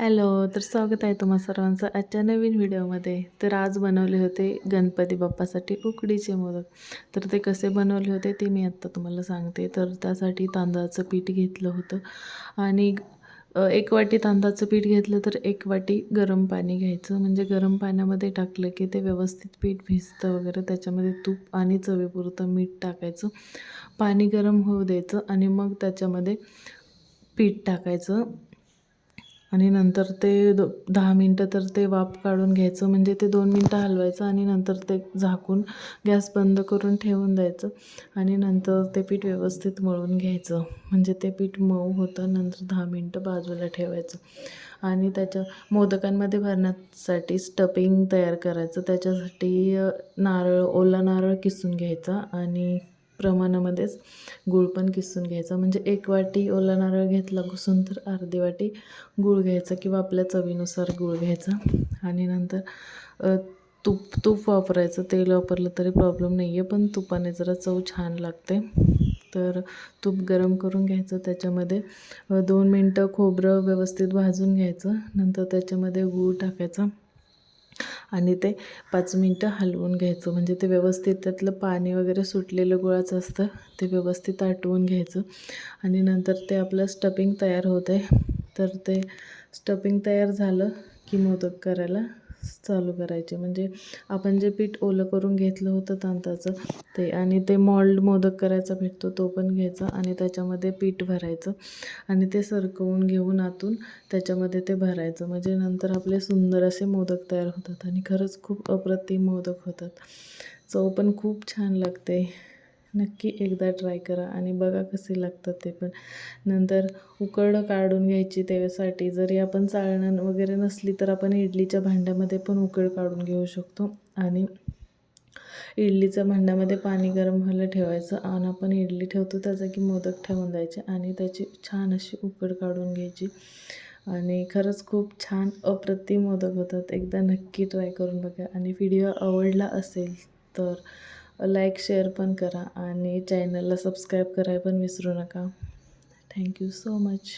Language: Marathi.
हॅलो तर स्वागत आहे तुम्हा सर्वांचं आजच्या नवीन व्हिडिओमध्ये. तर आज बनवले होते गणपती बाप्पासाठी उकडीचे मोदक. तर ते कसे बनवले होते ते मी आत्ता तुम्हाला सांगते. तर त्यासाठी तांदळाचं पीठ घेतलं होतं. आणि एक वाटी तांदळाचं पीठ घेतलं तर एक वाटी गरम पाणी घ्यायचं. म्हणजे गरम पाण्यामध्ये टाकलं की ते व्यवस्थित पीठ भिजतं वगैरे. त्याच्यामध्ये तूप आणि चवीपुरतं मीठ टाकायचं. पाणी गरम होऊ द्यायचं आणि मग त्याच्यामध्ये पीठ टाकायचं. आणि नंतर ते दो दहा मिनटं तर ते वाफ काढून घ्यायचं म्हणजे ते दोन मिनटं हलवायचं आणि नंतर ते झाकून गॅस बंद करून ठेवून द्यायचं आणि नंतर ते पीठ व्यवस्थित मळून घ्यायचं. म्हणजे ते पीठ मऊ होतं नंतर दहा मिनटं बाजूला ठेवायचं. आणि त्याच्या मोदकांमध्ये भरण्यासाठी स्टपिंग तयार करायचं. त्याच्यासाठी नारळ ओला नारळ किसून घ्यायचा आणि प्रमाणामध्येच गूळ पण किसून घ्यायचा. म्हणजे एक वाटी ओला नारळ घेतला घुसून तर अर्धी वाटी गूळ घ्यायचा किंवा आपल्या चवीनुसार गूळ घ्यायचा. आणि नंतर तूप तूप वापरायचं. तेल वापरलं तरी प्रॉब्लेम नाही आहे पण तुपाने जरा चव छान लागते. तर तूप गरम करून घ्यायचं. त्याच्यामध्ये दोन मिनटं खोबरं व्यवस्थित भाजून घ्यायचं. नंतर त्याच्यामध्ये गूळ टाकायचा. आणि ते पाच मिनटं हलवून घ्यायचं. म्हणजे ते व्यवस्थित त्यातलं पाणी वगैरे सुटलेलं गुळाचं असतं ते व्यवस्थित आटवून घ्यायचं. आणि नंतर ते आपलं स्टफिंग तयार होत आहे तर ते स्टफिंग तयार झालं की मोदक करायला. चालू करायचे. म्हणजे आपण जे पीठ ओलं करून घेतलं होतं तांदळाचं ते आणि ते मॉल्ड मोदक करायचा भेटतो तो पण घ्यायचा आणि त्याच्यामध्ये पीठ भरायचं आणि ते सरकवून घेऊन आतून त्याच्यामध्ये ते भरायचं. म्हणजे नंतर आपले सुंदर असे मोदक तयार होतात आणि खरंच खूप अप्रतिम मोदक होतात. चव पण खूप छान लागते. नक्की एकदा ट्राय करा आणि बघा कसे लागतात ते पण. नंतर उकड काढून घ्यायची त्यासाठी जरी आपण चाळण वगैरे नसली तर आपण इडलीच्या भांड्यामध्ये पण उकड काढून घेऊ शकतो. आणि इडलीच्या भांड्यामध्ये पाणी गरम व्हायला ठेवायचं आणि आपण इडली ठेवतो त्याचा की मोदक ठेवून द्यायचे आणि त्याची छान अशी उकड काढून घ्यायची. आणि खरंच खूप छान अप्रतिम मोदक होतात. एकदा नक्की ट्राय करून बघा. आणि व्हिडिओ आवडला असेल तर लाईक शेअर पण करा आणि चॅनलला सबस्क्राईब करायला पण विसरू नका. Thank you so much